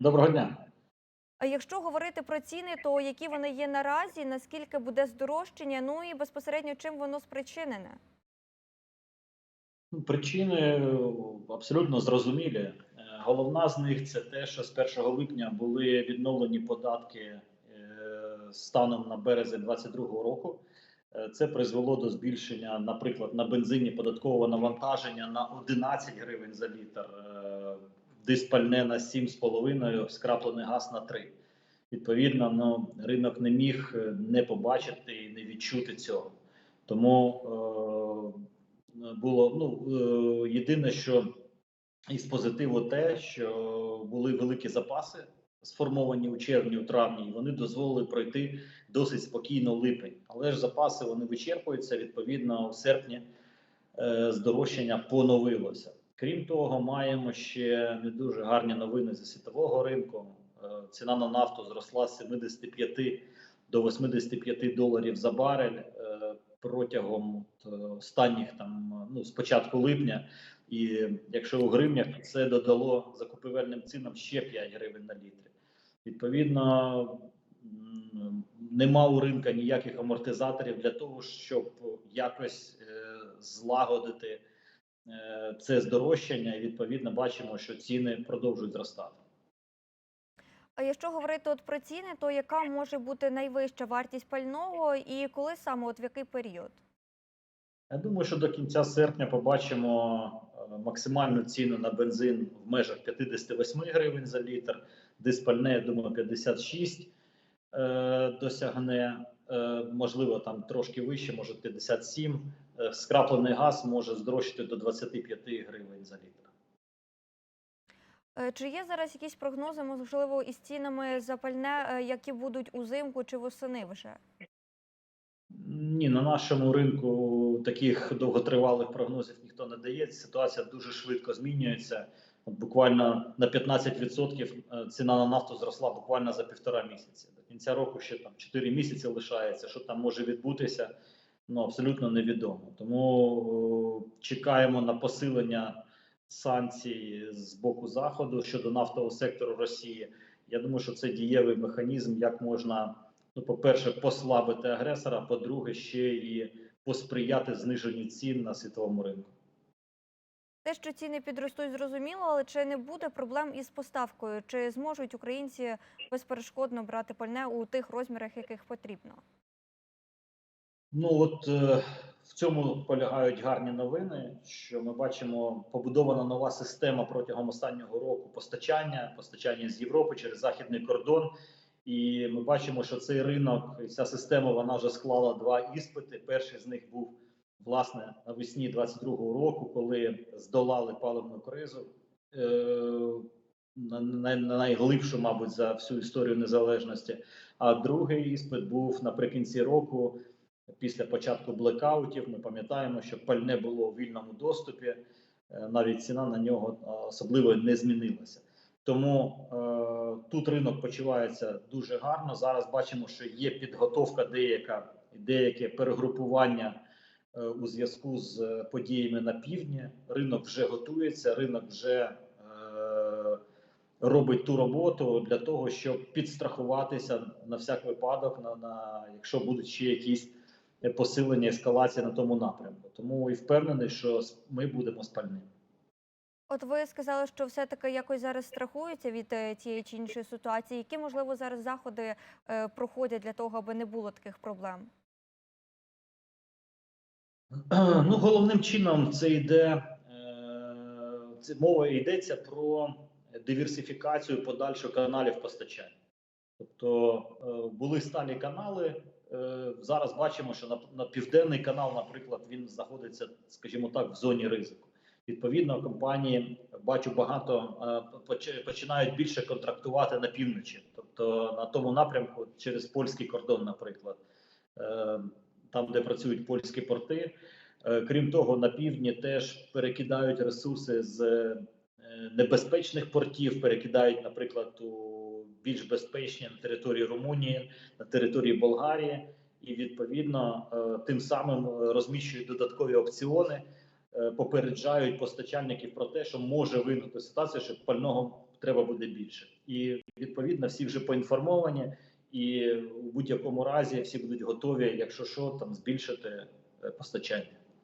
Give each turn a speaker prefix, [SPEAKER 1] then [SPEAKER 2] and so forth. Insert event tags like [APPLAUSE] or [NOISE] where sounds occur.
[SPEAKER 1] Доброго дня.
[SPEAKER 2] А якщо говорити про ціни, то які вони є наразі, наскільки буде здорожчання, ну і безпосередньо чим воно спричинене?
[SPEAKER 1] Ну, Причини е, абсолютно зрозумілі. Е, Головна з них це те, що з 1 липня були відновлені податки е, станом на березень 2022 року. Це призвело до збільшення, наприклад, на бензині податкового навантаження на 11 гривень за літр, диспальне на 7,5, скраплений газ на 3. Відповідно, ну, ринок не міг е, не побачити і не відчути цього. Тому е, було ну е, єдине, що із позитиву те, що були великі запаси сформовані у червні, у травні, і вони дозволили пройти досить спокійно липень. Але ж запаси вони вичерпуються. Відповідно, у серпні е, здорожчання поновилося. Крім того, маємо ще не дуже гарні новини зі світового ринку. Е, ціна на нафту зросла з 75 до 85 доларів за барель е, протягом е, останніх там ну з початку липня. І якщо у гривнях це додало закупівельним цінам ще 5 гривень на літрі. Відповідно, нема у ринка ніяких амортизаторів для того, щоб якось злагодити це здорожчання. І відповідно бачимо, що ціни продовжують зростати.
[SPEAKER 2] А якщо говорити от про ціни, то яка може бути найвища вартість пального і коли саме, от в який період?
[SPEAKER 1] Я думаю, що до кінця серпня побачимо е, максимальну ціну на бензин в межах 58 гривень за літр. Диспальне, я думаю, 56 е, досягне. Е, можливо, там трошки вище, може 57. Е, скраплений газ може здорожчати до 25 гривень за літр.
[SPEAKER 2] Е, Чи є зараз якісь прогнози, можливо, із цінами за пальне, е, які будуть узимку чи восени вже?
[SPEAKER 1] Ні, на нашому ринку таких довготривалих прогнозів ніхто не дає. Ситуація дуже швидко змінюється. От буквально на 15% е, ціна на нафту зросла буквально за півтора місяці. До кінця року ще там 4 місяці лишається. Що там може відбутися, ну абсолютно невідомо. Тому е, чекаємо на посилення санкцій з боку заходу щодо нафтового сектору Росії. Я думаю, що це дієвий механізм, як можна ну, по-перше, послабити агресора, по-друге, ще і посприяти зниженню цін на світовому ринку.
[SPEAKER 2] Те, що ціни підростуть, зрозуміло, але чи не буде проблем із поставкою? Чи зможуть українці безперешкодно брати пальне у тих розмірах, яких потрібно?
[SPEAKER 1] Ну от е, в цьому полягають гарні новини. Що ми бачимо, побудована нова система протягом останнього року постачання, постачання з Європи через західний кордон. І ми бачимо, що цей ринок, ця система вона вже склала два іспити. Перший з них був власне навесні 22-го року, коли здолали паливну кризу. Е, на найглибшу, мабуть, за всю історію незалежності. А другий іспит був наприкінці року, після початку блекаутів. Ми пам'ятаємо, що пальне було у вільному доступі, е, навіть ціна на нього е, особливо не змінилася. Тому е, тут ринок почувається дуже гарно. Зараз бачимо, що є підготовка деяка, деяке перегрупування е, у зв'язку з е, подіями на півдні. Ринок вже готується, ринок вже е, робить ту роботу для того, щоб підстрахуватися на всяк випадок, на, на якщо будуть ще якісь посилення ескалації на тому напрямку. Тому і впевнений, що ми будемо спальними.
[SPEAKER 2] От ви сказали, що все-таки якось зараз страхуються від е, тієї чи іншої ситуації. Які, можливо, зараз заходи е, проходять для того, аби не було таких проблем? [CLEARS THROAT]
[SPEAKER 1] Ну, головним чином це йде е, це мова йдеться про диверсифікацію подальшу каналів постачання. Тобто е, були сталі канали. Е, Зараз бачимо, що на, на південний канал, наприклад, він знаходиться, скажімо так, в зоні ризику. Відповідно, компанії бачу багато е, починають більше контрактувати на півночі, тобто на тому напрямку через польський кордон, наприклад, Е, там, де працюють польські порти. Крім того, на півдні теж перекидають ресурси з небезпечних портів, перекидають, наприклад, у більш безпечні на території Румунії, на території Болгарії, і відповідно е, тим самим е, розміщують додаткові опціони, е, попереджають постачальників про те, що може виникнути ситуація, що пального треба буде більше. І відповідно всі вже поінформовані, і у будь-якому разі всі будуть готові, якщо що, там збільшити постачання.